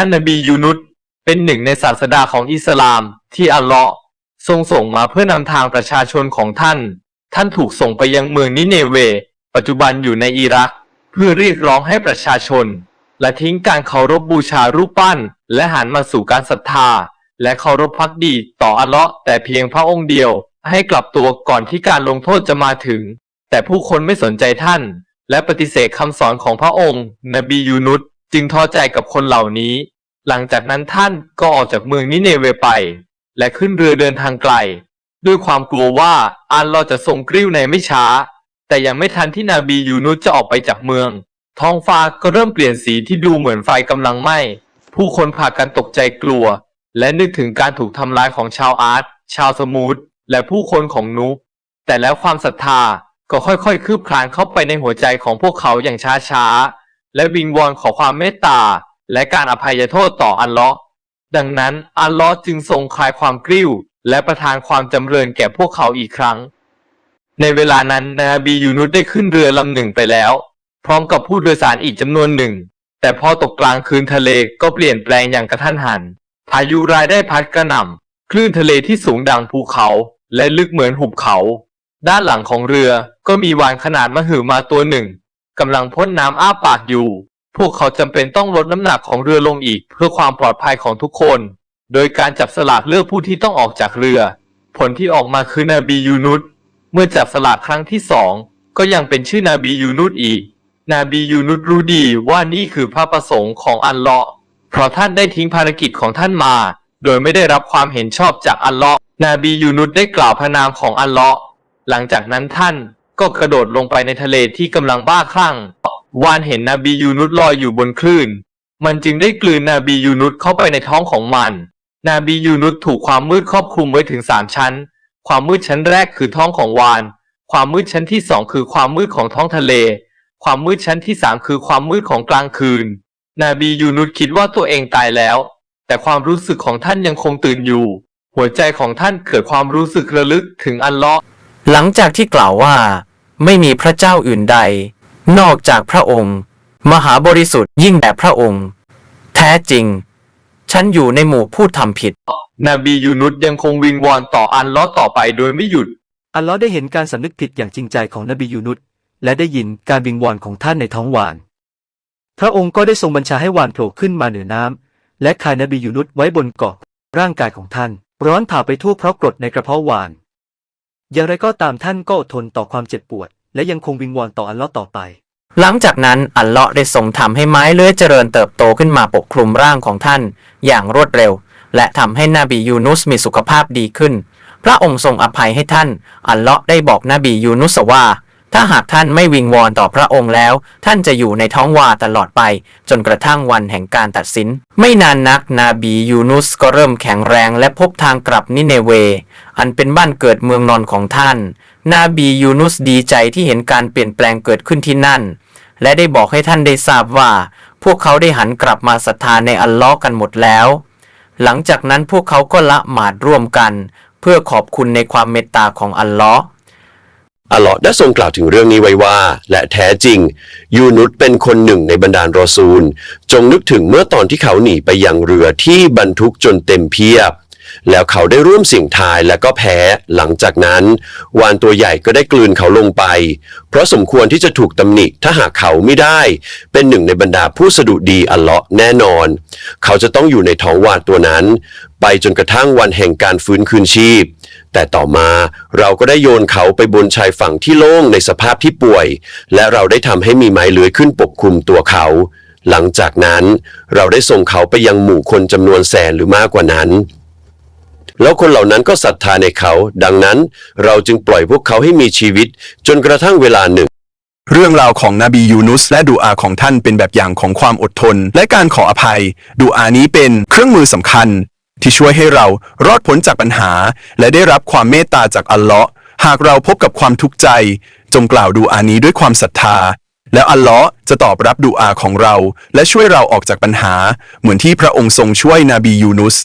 ท่านนบียูนุสเป็นหนึ่งในศาสดาของอิสลามที่อัลเลาะห์ทรงส่งมาเพื่อนำทางประชาชนของท่าน ท่านถูกส่งไปยังเมืองนิเนเว ปัจจุบันอยู่ในอิรัก เพื่อเรียกร้องให้ประชาชนและทิ้งการเคารพบูชารูปปั้น และหันมาสู่การศรัทธา และเคารพพักดีต่ออัลเลาะห์แต่เพียงพระองค์เดียว ให้กลับตัวก่อนที่การลงโทษจะมาถึง แต่ผู้คนไม่สนใจท่าน และปฏิเสธคำสอนของพระองค์ นบียูนุสจึงท้อใจกับคนเหล่านี้ หลังจากนั้นท่านก็ออกจากเมืองนิเนเวไป และขึ้นเรือเดินทางไกล ด้วยความกลัวว่าอัลลอจะทรงกริ้วในไม่ช้า แต่ยังไม่ทันที่นาบียูนุสจะออกไปจากเมือง ท้องฟ้าก็เริ่มเปลี่ยนสีที่ดูเหมือนไฟกำลังไหม้ผู้คนพากันตกใจกลัว และนึกถึงการถูกทำลายของชาวอาร์ตชาวสมูทและผู้คนของนุแต่แล้วความศรัทธาก็ค่อยๆ คืบคลานเข้าไปในหัวใจของพวกเขาอย่างช้าๆ และวิงวอนขอความเมตตา และการอภัยโทษต่ออัลลาะห์ดังนั้นอัลลาะห์จึงทรงคลายความกริ้ว และประทานความจำเริญแก่พวกเขาอีกครั้ง ในเวลานั้นนาบียูนุสได้ขึ้นเรือลำหนึ่งไปแล้ว พร้อมกับผู้โดยสารอีกจำนวนหนึ่ง แต่พอตกกลางคืนทะเลก็เปลี่ยนแปลงอย่างกระทันหัน พายุรายได้พัดกระหน่ำคลื่นทะเลที่สูงดังภูเขา และลึกเหมือนหุบเขา ด้านหลังของเรือก็มีวานขนาดมหึมาตัวหนึ่งกำลังพ่นน้ำอ้าปากอยู่ พวกเขาจำเป็นต้องลดน้ำหนักของเรือลงอีก เพื่อความปลอดภัยของทุกคน โดยการจับสลากเลือกผู้ที่ต้องออกจากเรือ ผลที่ออกมาคือนาบียูนุสเมื่อจับสลากครั้งที่สองก็ยังเป็นชื่อนาบียูนุสอีก นาบียูนุสรู้ดีว่านี่คือพระประสงค์ของอัลเลาะห์เพราะท่านได้ทิ้งภารกิจของท่านมา โดยไม่ได้รับความเห็นชอบจากอัลเลาะห์นบียูนุสได้กล่าวพระนามของอัลเลาะห์หลังจากนั้นท่านก็กระโดดลงไปในทะเลที่กำลังบ้าคลั่ง วานเห็นนบียูนุสลอยอยู่บนคลื่น มันจึงได้กลืนนบียูนุสเข้าไปในท้องของมันนบียูนุสถูกความมืดครอบคลุมไว้ถึงสามชั้น ความมืดชั้นแรกคือท้องของวาน ความมืดชั้นที่สองคือความมืดของท้องทะเล ความมืดชั้นที่สามคือความมืดของกลางคืนนบียูนุสคิดว่าตัวเองตายแล้ว แต่ความรู้สึกของท่านยังคงตื่นอยู่ หัวใจของท่านเกิดความรู้สึกระลึกถึงอัลเลาะห์หลังจากที่กล่าวว่า ไม่มีพระเจ้าอื่นใด นอกจากพระองค์ มหาบริสุทธิ์ยิ่งแต่พระองค์ แท้จริง ฉันอยู่ในหมู่ผู้ทำผิด นบียูนุสยังคงวิงวอนต่ออัลเลาะห์ต่อไปโดยไม่หยุด อัลลอฮ์ได้เห็นการสำนึกผิดอย่างจริงใจของนบียูนุสและได้ยินการวิงวอนของท่านในท้องวาน พระองค์ก็ได้ทรงบัญชาให้วานโผล่ขึ้นมาเหนือน้ำและคายนบียูนุสไว้บนเกาะร่างกายของท่าน ร้อนเผาไปทั่วเพราะกรดในกระเพาะวาน อย่างไรก็ตามท่านก็อดทนต่อความเจ็บปวด และยังคงวิงวอนต่ออัลลอฮ์ต่อไป หลังจากนั้นอัลเลาะห์ได้ทรงทำให้ไม้เลื้อยเจริญเติบโตขึ้นมาปกคลุมร่างของท่าน อย่างรวดเร็ว และทำให้นบียูนุสมีสุขภาพดีขึ้น พระองค์ทรงอภัยให้ท่าน อัลเลาะห์ได้บอกนบียูนุสว่า ถ้าหากท่านไม่วิงวอนต่อพระองค์แล้ว ท่านจะอยู่ในท้องวาตลอดไป จนกระทั่งวันแห่งการตัดสิน ไม่นานนักนาบียูนุสก็เริ่มแข็งแรงและพบทางกลับนิเนเว อันเป็นบ้านเกิดเมืองนอนของท่าน นาบียูนุสดีใจที่เห็นการเปลี่ยนแปลงเกิดขึ้นที่นั่น และได้บอกให้ท่านได้ทราบว่า พวกเขาได้หันกลับมาศรัทธาในอัลลอฮ์กันหมดแล้ว หลังจากนั้นพวกเขาก็ละหมาดร่วมกัน เพื่อขอบคุณในความเมตตาของอัลลอฮ์อัลลาะห์ได้ทรงกล่าวถึงเรื่องนี้ไว้ว่า และแท้จริง ยูนุสเป็นคนหนึ่งในบรรดาลรอซูล จงนึกถึงเมื่อตอนที่เขาหนีไปยังเรือที่บรรทุกจนเต็มเพียบ แล้วเขาได้ร่วมเสิ่ยงทายและก็แพ้ หลังจากนั้น วานตัวใหญ่ก็ได้กลืนเขาลงไป เพราะสมควรที่จะถูกตำหนิถ้าหากเขาไม่ได้ เป็นหนึ่งในบรรดาผู้สดุดีอัลเลาะแน่นอน เขาจะต้องอยู่ในท้องวานตัวนั้น ไปจนกระทั่งวันแห่งการฟื้นคืนชีพ แต่ต่อมาเราก็ได้โยนเขาไปบนชายฝั่งที่โล่งในสภาพที่ป่วย และเราได้ทำให้มีไม้เลื้อยขึ้นปกคลุมตัวเขาหลังจากนั้นเราได้ส่งเขาไปยังหมู่คนจำนวนแสนหรือมากกว่านั้น แล้วคนเหล่านั้นก็ศรัทธาในเขา ดังนั้นเราจึงปล่อยพวกเขาให้มีชีวิต จนกระทั่งเวลาหนึ่ง เรื่องราวของนบียูนุสและดูอาของท่านเป็นแบบอย่างของความอดทน และการขออภัย ดูอานี้เป็นเครื่องมือสำคัญ ที่ช่วยให้เรารอดพ้นจากปัญหา และได้รับความเมตตาจากอัลเลาะห์หากเราพบกับความทุกข์ใจ จงกล่าวดูอานี้ด้วยความศรัทธา แล้วอัลเลาะห์จะตอบรับดูอาของเรา และช่วยเราออกจากปัญหา เหมือนที่พระองค์ทรงช่วยนบียูนุส